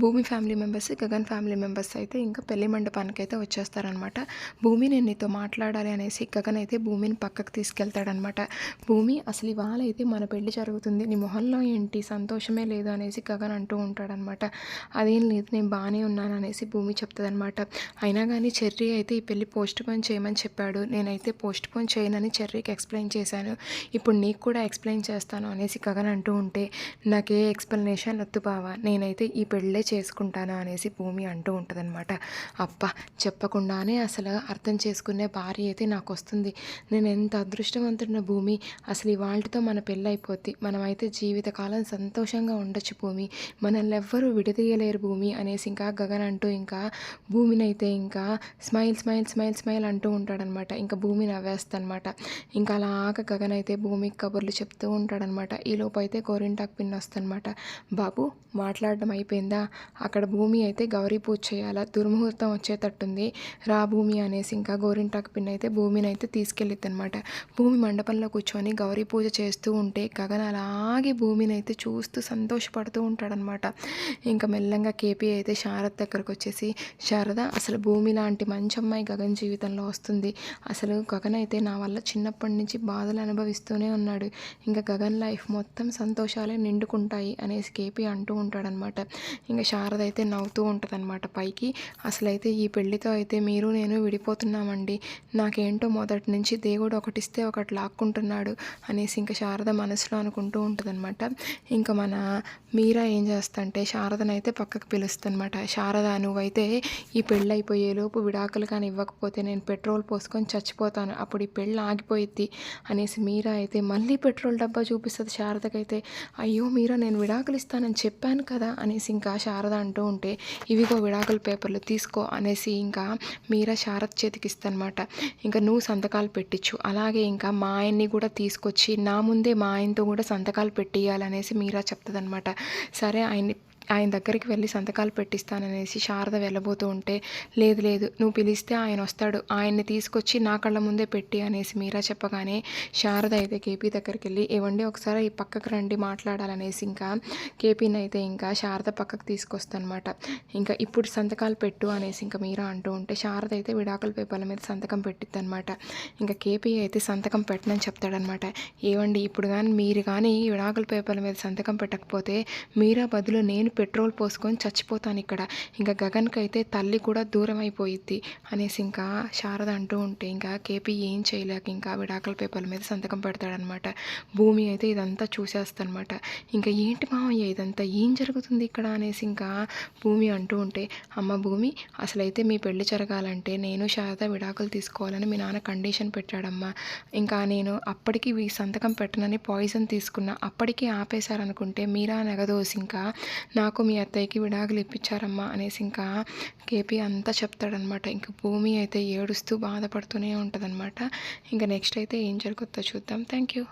Bhoomi family members Gagan family members అయితే ఇంకా పెళ్ళి మండపానికి అయితే వచ్చేస్తారనమాట భూమి నేను నీతో మాట్లాడాలి అనేసి గగన్ అయితే భూమిని పక్కకు తీసుకెళ్తాడనమాట భూమి అసలు ఇవాళ అయితే మన పెళ్ళి జరుగుతుంది. నీ మొహంలో ఏంటి? సంతోషమే లేదు అనేసి గగన్ అంటూ ఉంటాడనమాట అదేం లేదు నేను బాగానే ఉన్నాను అనేసి భూమి చెప్తుందనమాట అయినా కానీ చెర్రీ అయితే ఈ పెళ్ళి పోస్ట్ పోన్ చేయమని చెప్పాడు. నేనైతే పోస్ట్ పోన్ చేయనని చెర్రీకి ఎక్స్ప్లెయిన్ చేశాను. ఇప్పుడు నీకు కూడా ఎక్స్ప్లెయిన్ చేస్తాను అనేసి గగన్ అంటూ ఉంటే నాకే ఎక్స్ప్లెనేషన్ వద్దు బావా. నేనైతే ఈ పెళ్ళే చేసుకుంటాను అనేసి భూమి అంటూ ఉంటుందన్నమాట. అప్ప చెప్పకుండానే అసలు అర్థం చేసుకునే భార్య అయితే నాకు వస్తుంది నేను ఎంత అదృష్టవంతుడిన భూమి. అసలు ఇవాళతో మన పెళ్ళి అయిపోద్ది మనమైతే జీవితకాలం సంతోషంగా ఉండొచ్చు భూమి. మనల్ని ఎవ్వరూ విడదీయలేరు భూమి అనేసి ఇంకా గగన్ అంటూ ఇంకా భూమినైతే ఇంకా స్మైల్ స్మైల్ స్మైల్ స్మైల్ అంటూ ఉంటాడనమాట ఇంకా భూమి నవ్వేస్తానమాట ఇంకా అలాగ గగన్ అయితే భూమికి కబుర్లు చెప్తూ ఉంటాడనమాట ఈ లోపు అయితే గోరింటాకు పిన్ వస్తుందన్నమాట బాబు మాట్లాడడం అయిపోయిందా? అక్కడ భూమి అయితే గౌరీ పూజ చేయాలా? దుర్ముహూర్తం వచ్చేటట్టుంది. రా భూమి అనేసి ఇంకా గోరింటాకు పిన్ అయితే భూమిని అయితే తీసుకెళ్ళిద్ది అనమాట భూమి మండపంలో కూర్చొని గౌరీ పూజ చేస్తూ ఉంటే గగన్ అలాగే భూమిని అయితే చూస్తూ సంతోషపడుతూ ఉంటాడనమాట. ఇంకా మెల్లంగా కేపీ అయితే శారద్ దగ్గరకు వచ్చేసి శారద అసలు భూమి లాంటి మంచి అమ్మాయి గగన్ జీవితంలో వస్తుంది. అసలు గగన్ అయితే నా వల్ల చిన్నప్పటి నుంచి బాధలు అనుభవిస్తూనే ఉన్నాడు. ఇంకా గగన్ లైఫ్ మొత్తం సంతోషాలే నిండుకుంటాయి అనేసి కేపీ అంటూ ఉంటాడనమాట. ఇంకా శారద అయితే నవ్వుతూ ఉంటుంది అనమాట పైకి. అసలైతే ఈ పెళ్ళితో అయితే మీరు నేను విడిపోతున్నామండి. నాకేంటో మొదటి నుంచి దేవుడు ఒకటిస్తే ఒకటి లాక్కుంటున్నాడు అనేసి ఇంకా శారద మనసులో అనుకుంటూ ఉంటుందన్నమాట. ఇంకా మన మీరా ఏం చేస్తంటే శారదనైతే పక్కకు పిలుస్తుందన్నమాట. శారద నువ్వైతే ఈ పెళ్ళి అయిపోయేలోపు విడాకులు కానీ ఇవ్వకపోతే నేను పెట్రోల్ పోసుకొని చచ్చిపోతాను. అప్పుడు ఈ పెళ్ళి ఆగిపోయిద్ది అనేసి మీరా అయితే మళ్ళీ పెట్రోల్ డబ్బా చూపిస్తుంది శారదకైతే. అయ్యో మీరా నేను విడాకులు ఇస్తానని చెప్పాను కదా అనేసి ఇంకా శారద అంటూ ఉంటే ఇవిగో విడాకుల పేపర్లు తీసుకో అనేసి ఇంకా మీరా శారద్ చేతికి ఇస్తానమాట. ఇంకా నువ్వు సంతకాలు పెట్టించు అలాగే ఇంకా మా ఆయన్ని కూడా తీసుకొచ్చి నా ముందే మా ఆయనతో కూడా సంతకాలు పెట్టియాలనేసి మీరా చెప్తుందనమాట సరే ఆయన్ని ఆయన దగ్గరికి వెళ్ళి సంతకాలు పెట్టిస్తాననేసి శారద వెళ్ళబోతూ ఉంటే లేదు లేదు నువ్వు పిలిస్తే ఆయన వస్తాడు ఆయన్ని తీసుకొచ్చి నా కళ్ళ ముందే పెట్టి అనేసి మీరా చెప్పగానే శారద అయితే కేపీ దగ్గరికి వెళ్ళి ఇవ్వండి ఒకసారి ఈ పక్కకు రండి మాట్లాడాలనేసి ఇంకా కేపీని అయితే ఇంకా శారద పక్కకు తీసుకొస్తానమాట. ఇంకా ఇప్పుడు సంతకాలు పెట్టు అనేసి ఇంకా మీరా అంటూ ఉంటే శారద అయితే విడాకుల పేపర్ల మీద సంతకం పెట్టిద్ది అనమాట ఇంకా కేపీ అయితే సంతకం పెట్టనని చెప్తాడనమాట. ఏవండి ఇప్పుడు కానీ మీరు కానీ విడాకుల పేపర్ల మీద సంతకం పెట్టకపోతే మీరా బదులు నేను పెట్రోల్ పోసుకొని చచ్చిపోతాను ఇక్కడ. ఇంకా గగన్కి అయితే తల్లి కూడా దూరం అయిపోయిద్ది అనేసి ఇంకా శారద అంటూ ఉంటే ఇంకా కేపీ ఏం చేయలేక ఇంకా విడాకుల పేపర్ల మీద సంతకం పెడతాడనమాట. భూమి అయితే ఇదంతా చూసేస్తానమాట. ఇంకా ఏంటి మామయ్య ఇదంతా? ఏం జరుగుతుంది ఇక్కడ అనేసి ఇంకా భూమి అంటూ ఉంటే అమ్మ భూమి అసలైతే మీ పెళ్ళి జరగాలంటే నేను శారద విడాకులు తీసుకోవాలని మీ నాన్న కండిషన్ పెట్టాడమ్మా. ఇంకా నేను అప్పటికి ఈ సంతకం పెట్టనని పాయిజన్ తీసుకున్నా. అప్పటికి ఆపేశారనుకుంటే మీరా నెగదోసి ఇంకా నా నాకు మీ అత్తయ్యకి విడాకులు ఇప్పించారమ్మా అనేసి ఇంకా కేపీ అంతా చెప్తాడనమాట. ఇంకా భూమి అయితే ఏడుస్తూ బాధపడుతూనే ఉంటుందన్నమాట ఇంకా నెక్స్ట్ అయితే ఏం జరుగుతుందో చూద్దాం. Thank you.